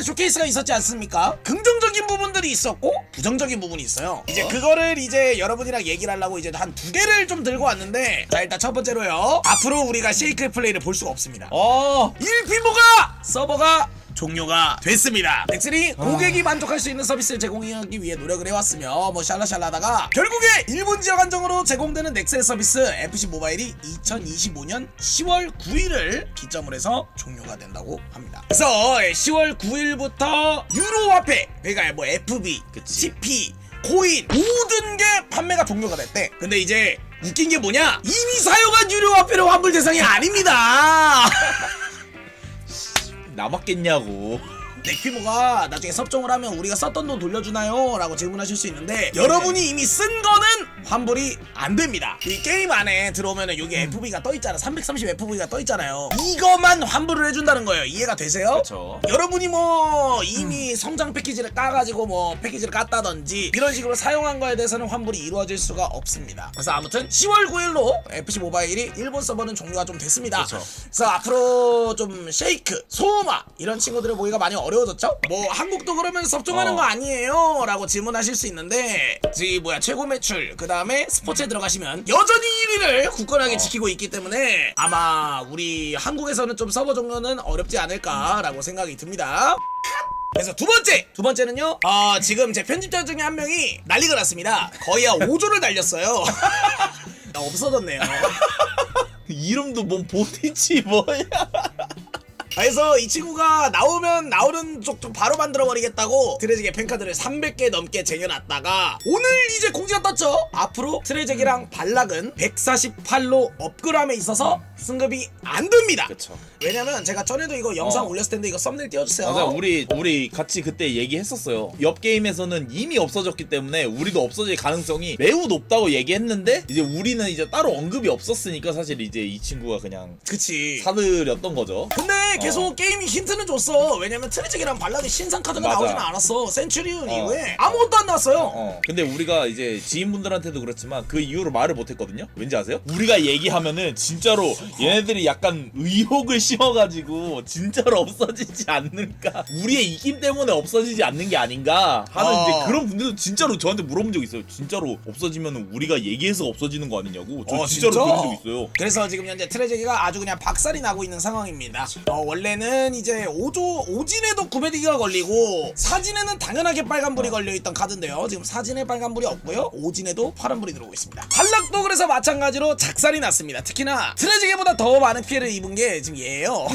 지난번에 쇼케이스가 있었지 않습니까? 긍정적인 부분들이 있었고 부정적인 부분이 있어요. 이제 그거를 이제 여러분이랑 얘기를 하려고 이제 한 두 개를 좀 들고 왔는데 자 일단 첫 번째로요. 앞으로 우리가 쉐이크 플레이를 볼 수가 없습니다. 어 1피모가 서버가 종료가 됐습니다. 넥슬이 고객이 만족할 수 있는 서비스를 제공하기 위해 노력을 해왔으며 뭐 샬라샬라하다가 결국에 일본 지역 한정으로 제공되는 넥셀 서비스 FC 모바일이 2025년 10월 9일을 기점으로 해서 종료가 된다고 합니다. 그래서 10월 9일부터 유로 화폐 그러니까 뭐 FB, 그치. CP, 코인 모든 게 판매가 종료가 됐대. 근데 이제 웃긴 게 뭐냐? 이미 사용한 유료 화폐로 환불 대상이 아닙니다. 남았겠냐고 넥피모가 나중에 섭정을 하면 우리가 썼던 돈 돌려주나요? 라고 질문하실 수 있는데 여러분이 이미 쓴 거는 환불이 안 됩니다 이 게임 안에 들어오면 여기 FV가 떠 있잖아 330 FV가 떠 있잖아요 이거만 환불을 해준다는 거예요 이해가 되세요? 그쵸. 여러분이 뭐 이미 성장 패키지를 까가지고 뭐 패키지를 깠다든지 이런 식으로 사용한 거에 대해서는 환불이 이루어질 수가 없습니다 그래서 아무튼 10월 9일로 FC 모바일이 일본 서버는 종료가 좀 됐습니다 그쵸. 그래서 앞으로 좀 쉐이크, 소마 이런 친구들을 보기가 많이 어려 워졌죠? 뭐 한국도 그러면 섭종하는 어. 거 아니에요? 라고 질문하실 수 있는데 이 뭐야 최고 매출 그 다음에 스포츠에 들어가시면 여전히 1위를 굳건하게 어. 지키고 있기 때문에 아마 우리 한국에서는 좀 서버 종료는 어렵지 않을까라고 생각이 듭니다. 그래서 두 번째! 두 번째는요, 어, 지금 제 편집자 중에 한 명이 난리가 났습니다. 거의 한 5조를 날렸어요. 나 없어졌네요. 이름도 뭔 보티치 뭐야 그래서 이 친구가 나오면 나오는 쪽좀 바로 만들어 버리겠다고 트레잭의 팬카드를 300개 넘게 쟁여놨다가 오늘 이제 공지가 떴죠? 앞으로 트레잭이랑 발락은 148로 업그레이드함에 있어서 승급이 안 됩니다. 그쵸. 왜냐면 제가 전에도 이거 영상 어. 올렸을 텐데 이거 썸네일 띄워주세요. 맞아 우리 우리 같이 그때 얘기했었어요. 옆 게임에서는 이미 없어졌기 때문에 우리도 없어질 가능성이 매우 높다고 얘기했는데 이제 우리는 이제 따로 언급이 없었으니까 사실 이제 이 친구가 그냥 그치. 사들였던 거죠. 근데 계속 게임이 힌트는 줬어 왜냐면 트레잭이랑 발락이 신상 카드가 맞아. 나오지는 않았어 센츄리온 어. 이후에 아무것도 안 나왔어요 어. 근데 우리가 이제 지인분들한테도 그렇지만 그 이후로 말을 못했거든요. 왠지 아세요? 우리가 얘기하면은 진짜로 얘네들이 약간 의혹을 심어가지고 진짜로 없어지지 않는가. 우리의 이김 때문에 없어지지 않는 게 아닌가 하는 어. 이제 그런 분들도 진짜로 저한테 물어본 적 있어요. 진짜로 없어지면 우리가 얘기해서 없어지는 거 아니냐고. 저 어, 진짜로 진짜? 그런 적 있어요. 그래서 지금 현재 트레제기가 아주 그냥 박살이 나고 있는 상황입니다. 어, 원래 는 이제 오조 오진에도 구매되기가 걸리고 사진에는 당연하게 빨간불이 걸려 있던 카드인데요. 지금 사진에 빨간불이 없고요. 오진에도 파란불이 들어오고 있습니다. 한락도 그래서 마찬가지로 작살이 났습니다. 특히나 트레제기보다 더 많은 피해를 입은 게 지금 얘예요.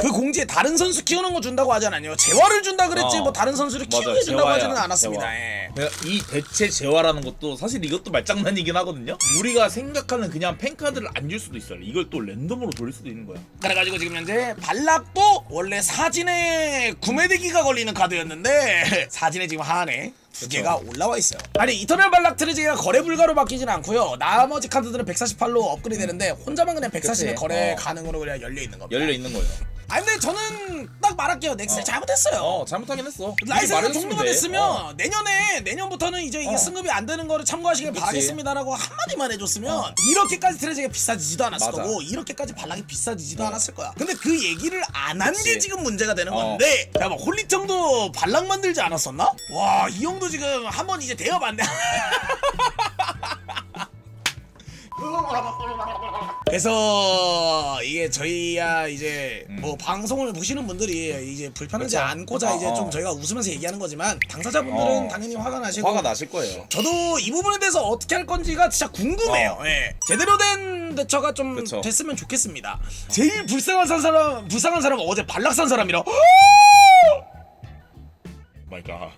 그 공지에 다른 선수 키우는 거 준다고 하지 않았요 재화를 준다 그랬지 어. 뭐 다른 선수를 맞아, 키우게 준다고 재화야, 하지는 않았습니다. 재화. 예. 내가 이 대체 재화라는 것도 사실 이것도 말장난이긴 하거든요. 우리가 생각하는 그냥 팬 카드를 안 줄 수도 있어요. 이걸 또 랜덤으로 돌릴 수도 있는 거야. 그래가지고 지금 현재 발락도 원래 사진에 구매되기가 걸리는 카드였는데 사진에 지금 하안에 두 개가 올라와 있어요. 아니 이터널 발락 트레지가 거래 불가로 바뀌진 않고요. 나머지 카드들은 148로 업그레이드 되는데 혼자만 그냥 140에 그치. 거래 어. 가능으로 그냥 열려 있는 겁니다. 열려 있는 거예요. 아 근데 저는 딱 말할게요. 넥스 어. 잘못했어요. 어 잘못하긴 했어. 라이센스 종료가 돼. 됐으면 어. 내년에 내년부터는 이제 이게 어. 승급이 안 되는 거를 참고하시길 그치. 바라겠습니다라고 한마디만 해줬으면 어. 이렇게까지 트레지가 비싸지지도 않았을 맞아. 거고 이렇게까지 발락이 비싸지지도 어. 않았을 거야. 근데 그 얘기를 안 한 게. 지금 문제가 되는 어. 건데 야뭐 홀리청도 발락 만들지 않았었나? 와 이 형도 지금 한 번 이제 대여봤네. 그래서 이게 저희야 이제 뭐 방송을 보시는 분들이 이제 불편하지 음. 그쵸. 않고자 어, 이제 어. 좀 저희가 웃으면서 얘기하는 거지만 당사자분들은 어. 당연히 화가 나시고 화가 나실 거예요. 저도 이 부분에 대해서 어떻게 할 건지가 진짜 궁금해요. 어. 예. 제대로 된 대처가 좀 그쵸. 됐으면 좋겠습니다. 제일 불쌍한 산 사람 불쌍한 사람은 어제 발락 산 사람이라. 마이 갓.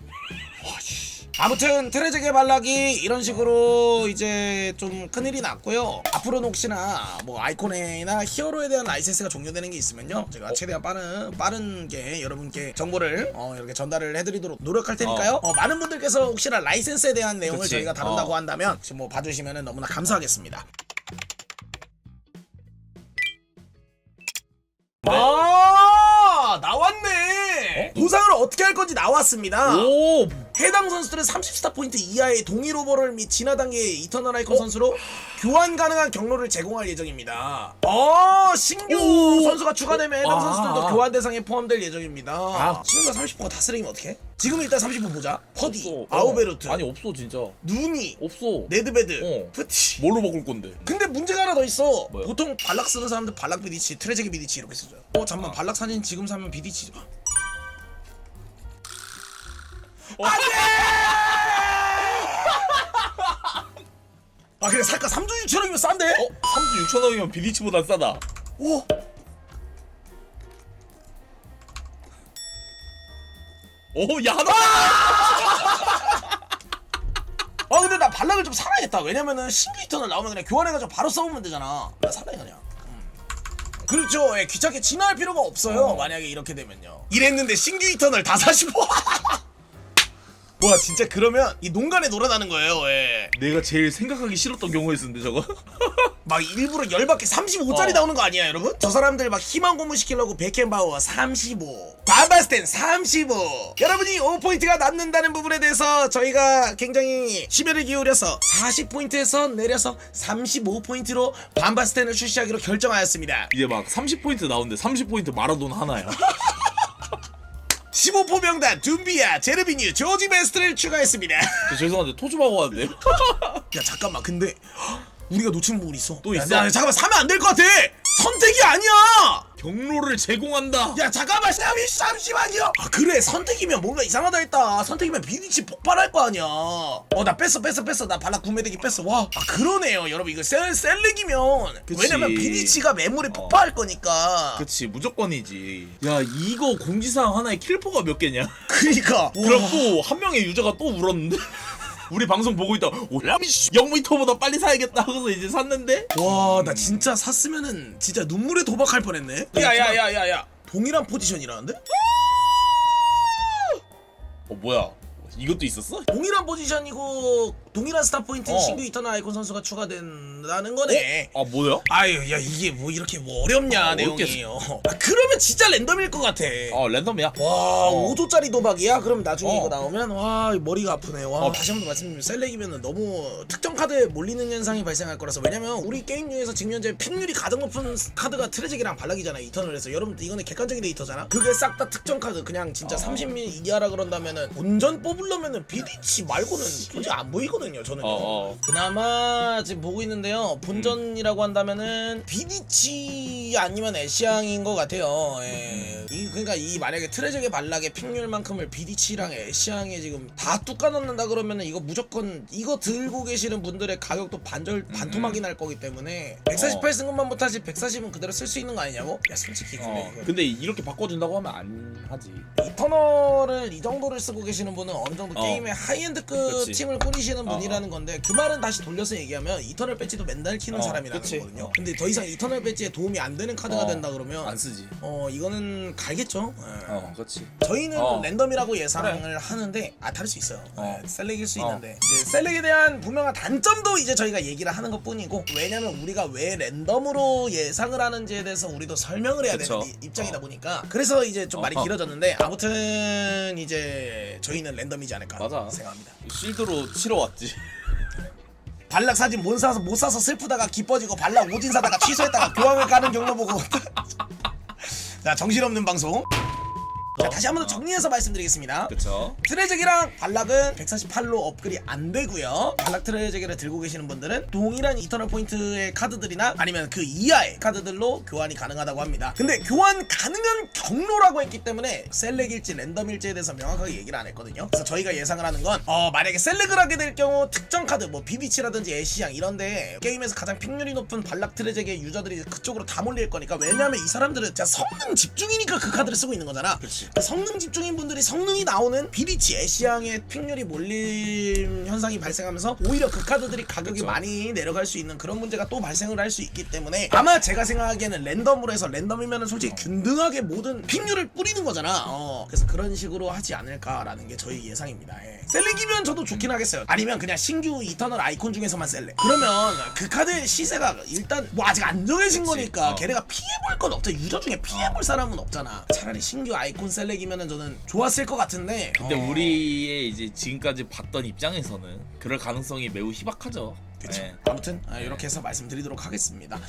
아무튼 트레제게 발락이 이런 식으로 이제 좀 큰일이 났고요. 앞으로는 혹시나 뭐 아이콘이나 히어로에 대한 라이센스가 종료되는 게 있으면요. 제가 어? 최대한 빠른 빠른 게 여러분께 정보를 어, 이렇게 전달을 해드리도록 노력할 테니까요. 어, 많은 분들께서 혹시나 라이센스에 대한 내용을 그치. 저희가 다룬다고 어. 한다면 혹시 뭐 봐주시면 너무나 감사하겠습니다. 아 나왔네. 보상을 어떻게 할 건지 나왔습니다. 오 해당 선수들은 30스타 포인트 이하의 동일 오버롤 및 진화 단계의 이터널 아이콘 선수로 교환 가능한 경로를 제공할 예정입니다. 어 신규 오. 선수가 추가되면 해당 아. 선수들도 교환 대상에 포함될 예정입니다. 아. 신규가 30%가 다 쓰레기면 어떡해? 지금 일단 30% 보자. 퍼디, 없어. 아우베르트, 어. 아니 없어 진짜. 누니, 없어. 네드베드, 어. 프티. 뭘로 바꿀 건데? 근데 문제가 하나 더 있어. 뭐야? 보통 발락 쓰는 사람들 발락 비디치, 트레제기 비디치 이렇게 쓰죠. 어 잠만 발락 사진 지금 사면 비디치. 아 그래 살까 3주 6천원이면 싼데? 어? 3주 6천 원이면 비디치보다 싸다. 오. 오, 야, 나. 아 근데 나 발락을 좀 살아야겠다. 왜냐면은 신규 히터널 나오면 그냥 교환해가지고 바로 써보면 되잖아. 나 살아야 그냥. 음. 그렇죠. 예, 귀찮게 진화할 필요가 없어요. 어. 만약에 이렇게 되면요. 이랬는데 신규 히터널 다 사시고. 뭐야 진짜 그러면 이 농간에 놀아나는 거예요. 예. 내가 제일 생각하기 싫었던 경우였는데 저거. 막 일부러 열받게 35짜리 어. 나오는 거 아니야 여러분? 저 사람들 막 희망 고문 시키려고 베켄바우어 35 바바스텐 35 여러분이 5포인트가 남는다는 부분에 대해서 저희가 굉장히 심혈을 기울여서 40포인트에서 내려서 35포인트로 반바스텐을 출시하기로 결정하였습니다 이제 막 30포인트 나오는데 30포인트 마라돈 하나야. 15포 명단 둠비아 제르비뉴 조지 베스트를 추가했습니다. 야 저 죄송한데 토주하고 왔는데요. 잠깐만. 근데 우리가 놓친 부분이 있어. 또 야, 있어? 야, 잠깐만. 사면 안 될 것 같아. 선택이 아니야 경로를 제공한다. 야 잠깐만 쌤이 잠시만요. 아 그래 선택이면 뭔가 이상하다 했다. 선택이면 비디치 폭발할 거 아니야. 어 나 뺐어 뺐어 뺐어. 나 발락 구매되기 뺐어. 와아 그러네요 여러분. 이거 셀, 셀렉이면. 그치. 왜냐면 비디치가 매물에 폭발할 거니까. 그치 무조건이지. 야 이거 공지사항 하나에 킬포가 몇 개냐? 그니까. 그래갖고 한 명의 유저가 또 울었는데. 우리 방송 보고 있다. 오, 라미씨 0미터보다 빨리 사야겠다 하고서 이제 샀는데. 와 나 진짜 샀으면은 진짜 눈물에 도박할 뻔했네 야야야야야. 동일한 포지션이라는데? 어 뭐야? 이것도 있었어? 동일한 포지션이고 동일한 스타 포인트 어. 신규 이터널 아이콘 선수가 추가된다는 거네 아 뭐야? 아유 야 이게 뭐 이렇게 뭐 어렵냐 아, 내용이. 어. 아, 그러면 진짜 랜덤일 것 같아 어 랜덤이야. 와 어. 5조짜리 도박이야? 그럼 나중에 어. 이거 나오면 와 머리가 아프네 와 어. 다시 한 번 말씀드리면 셀렉이면 너무 특정 카드에 몰리는 현상이 발생할 거라서 왜냐면 우리 게임 중에서 지금 현재 픽률이 가장 높은 카드가 트레직이랑 발락이잖아 이터널 에서 여러분들 이거는 객관적인 데이터잖아 그게 싹 다 특정 카드 그냥 진짜 어. 30민 이하라 그런다면은 본전 뽑으려면은 비디치 말고는 솔직히 안 보이거든 요 저는 어, 어. 그나마 지금 보고 있는데요. 본전이라고 한다면은 비디치 아니면 애쉬앙인 것 같아요. 예. 이 그러니까 이 만약에 트레적의 발락의 픽률만큼을 비디치랑 애쉬앙에 지금 다 뚝까 넣는다 그러면은 이거 무조건 이거 들고 계시는 분들의 가격도 반절 반토막이 날 거기 때문에 148쓴 것만 못하지 140은 그대로 쓸 수 있는 거 아니냐고? 야 솔직히 근데 어. 이거 근데 이렇게 바꿔준다고 하면 안 하지. 이터널을 이 정도를 쓰고 계시는 분은 어느 정도 어. 게임의 하이엔드급 그치. 팀을 꾸리시는 어, 분이라는 건데 그 말은 다시 돌려서 얘기하면 이터널 배지도 맨날 키는 어, 사람이라는 그치. 거거든요. 어. 근데 더 이상 이터널 배지에 도움이 안 되는 카드가 어. 된다 그러면 안 쓰지. 어 이거는 갈겠죠. 예. 어 그렇지. 저희는 어. 랜덤이라고 예상을 하는데 아 다를 수 있어요. 어. 예, 셀렉일 수 어. 있는데 이제 셀렉에 대한 분명한 단점도 이제 저희가 얘기를 하는 것뿐이고 왜냐면 우리가 왜 랜덤으로 예상을 하는지에 대해서 우리도 설명을 해야 그쵸. 되는 이- 입장이다 어. 보니까 그래서 이제 좀 말이 어허. 길어졌는데 아무튼 이제 저희는 랜덤이지 않을까 맞아. 생각합니다. 실드로 치러 왔지. 발락 사진 못 사서 못 사서 슬프다가 기뻐지고 발락 오진 사다가 취소했다가 교황을 가는 경로 보고 자 정신없는 방송 자 다시 한 번 더 정리해서 말씀드리겠습니다 그쵸? 트레적이랑 발락은 148로 업글이 안 되고요. 발락 트레적이를 들고 계시는 분들은 동일한 이터널 포인트의 카드들이나 아니면 그 이하의 카드들로 교환이 가능하다고 합니다. 근데 교환 가능한 경로라고 했기 때문에 셀렉일지 랜덤일지에 대해서 명확하게 얘기를 안 했거든요. 그래서 저희가 예상을 하는 건 어, 만약에 셀렉을 하게 될 경우 특정 카드 뭐 비비치라든지 애쉬양 이런데 게임에서 가장 픽률이 높은 발락 트레적의 유저들이 그쪽으로 다 몰릴 거니까 왜냐면 이 사람들은 진짜 성능 집중이니까 그 카드를 쓰고 있는 거잖아. 그치. 그 성능 집중인 분들이 성능이 나오는 비리치 애쉬양의 픽률이 몰림 현상이 발생하면서 오히려 그 카드들이 가격이 그쵸. 많이 내려갈 수 있는 그런 문제가 또 발생을 할 수 있기 때문에 아마 제가 생각하기에는 랜덤으로 해서 랜덤이면은 솔직히 균등하게 모든 픽률을 뿌리는 거잖아. 어, 그래서 그런 식으로 하지 않을까라는 게 저희 예상입니다. 예. 셀렉이면 저도 좋긴 하겠어요. 아니면 그냥 신규 이터널 아이콘 중에서만 셀렉. 그러면 그 카드의 시세가 일단 뭐 아직 안 정해진 그치. 거니까 어. 걔네가 피해볼 건 없잖아. 유저 중에 피해볼 사람은 없잖아. 차라리 신규 아이콘 셀렉이면은 저는 좋았을 것 같은데 근데 어, 우리의 이제 지금까지 봤던 입장에서는 그럴 가능성이 매우 희박하죠. 그쵸. 네. 아무튼 아, 이렇게 해서 말씀드리도록 하겠습니다.